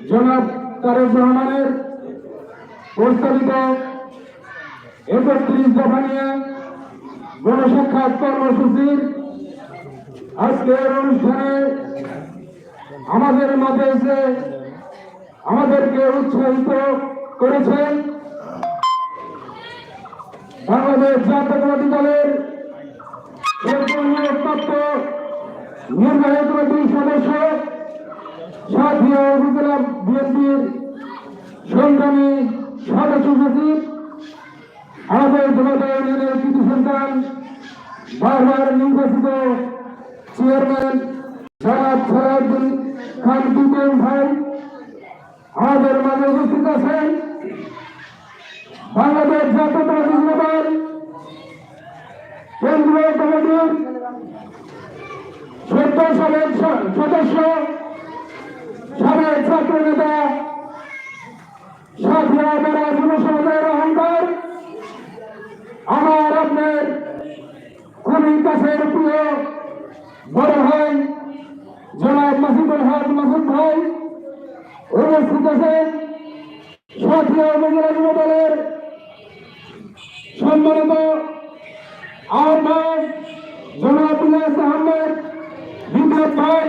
জনাব তারেক রহমানের প্রস্তাবিত একত্রিশ দফা নিয়ে গণসাক্ষাৎ কর্মসূচির আজকের অনুষ্ঠানে আমাদের মাঝে এসে আমাদেরকে উৎসাহিত করেছেন বাংলাদেশ জাতীয়তাবাদী দলের প্রাপ্ত নির্বাহী কমিটির সদস্য উপজেলা বিএনপির সংগ্রামী সদস্য সচিব, আমাদের জনতা ইউনিয়নের কৃতি সন্তান, বারবার নির্বাচিত চেয়ারম্যান জনাব সালাউদ্দিন খান বিপিন ভাই, আমাদের মাঝে উপস্থিত আছেন বাংলাদেশ জাতীয়তাবাদী দল কেন্দ্রীয় কমিটির সাবেক সদস্য সাবেক ছাত্র নেতা সাথিয়া বেড়া যুব সমাজের অহংকার আমার আপনার খুবই কাছের প্রিয় বড় ভাই, জনাব মাসুদুল হক মাসুদ ভাই, উপস্থিত আছেন সাথিয়া উপজেলা যুব দলের সম্মানিত আহ্বায়ক জনাব আহমেদ বিপ্লব ভাই।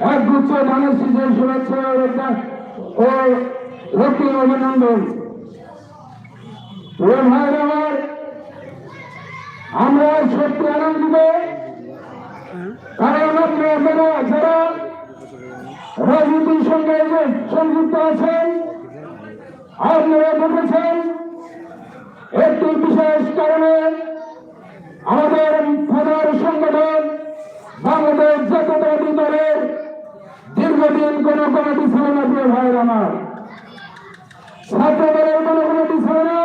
একগুচ্ছ ধানের শীষের শুভেচ্ছা ও রক্ষা- অভিনন্দন। আমার সত্যি আনন্দিত। কারণ আপনারা রাজনীতির সঙ্গে সংযুক্ত আছেন, আপনারা দেখেছেন একটি বিশেষ কারণে আমাদের প্রধান সংগঠন বাংলাদেশ জাতীয়তাবাদী দলের দীর্ঘদিন কোন কমিটি ছিল না, প্রিয় ভাইয়ের আমার। ছাত্র দলের কোন কমিটি ছিল না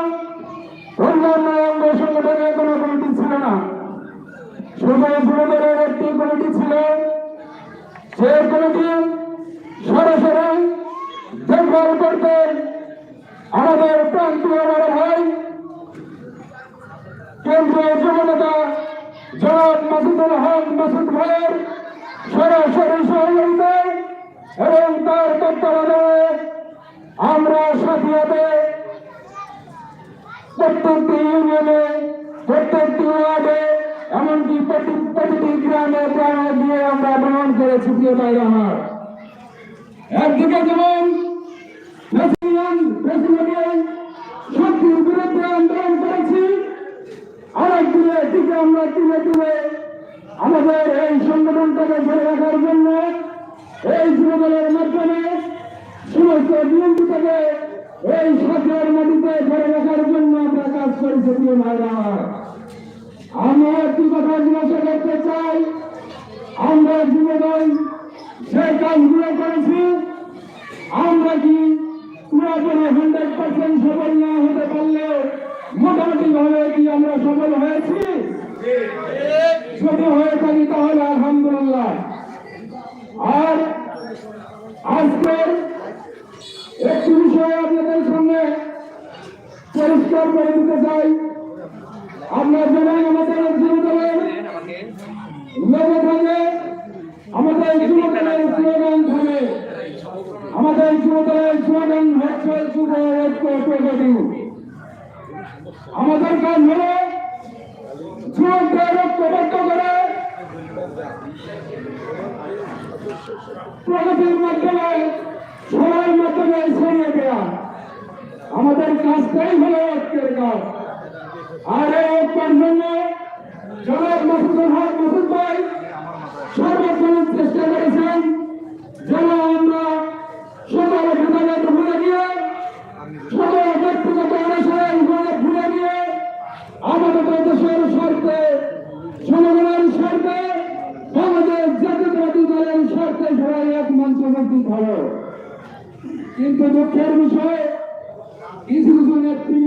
অন্যান্য অঙ্গ সংগঠনের কোন কমিটি ছিল না। শুধু যুব দলের একটি কমিটি ছিল। সেই কমিটি সরাসরি দেখভাল করতেন। আমাদের প্রান্তীয় বড় ভাই, কেন্দ্রীয় যুবনেতা জনাব মাসুদুল হক মাসুদ ভাইয়ের সরাসরি সহযোগিতায় এবং তার তত্ত্বাবধানে আমরা সাথিয়াতে প্রত্যেকটি ইউনিয়নে, প্রত্যেকটি ওয়ার্ডে, এমনকি প্রতি- প্রতিটি গ্রামে গ্রামে গিয়ে আমরা ভ্রমণ করেছি, প্রিয় ভাইরা আমার একদিকে যেমন আমরা তুলে তুলে আমাদের এই সংগঠনটাকে ধরে রাখার জন্য এই যুবদলের মাধ্যমে সমস্ত এই সাথের মাটিতে ধরে রাখার জন্য আমরা কাজ প্রিয় ভাইরা। আমরা আমি একটি কথা জিজ্ঞাসা করতে চাই, আমরা যুবদল সে কাজগুলো করেছি আজকের একটি বিষয় আপনাদের সামনে পরিষ্কার করে দিতে চাই। আপনারা জানেন আমাদের লোগো থাকে আমাদের যুবদলের স্লোগান থাকে। আমাদের যুবদলের স্লোগান হচ্ছে যুব প্রগতি আমাদের কাজ হলো যুবকদের ঐক্যবদ্ধ করে প্রগতির মাধ্যমে, সবার মাধ্যমে ছড়িয়ে দেওয়া। আমাদের কাজটাই হলো ঐক্যের কাজ। আর এই ঐক্যের জন্য জনাব মাসুদুল হক মাসুদ ভাই রাজনৈতিক ভালো কিন্তু দুঃখের বিষয় কিছু কিছু নেত্রী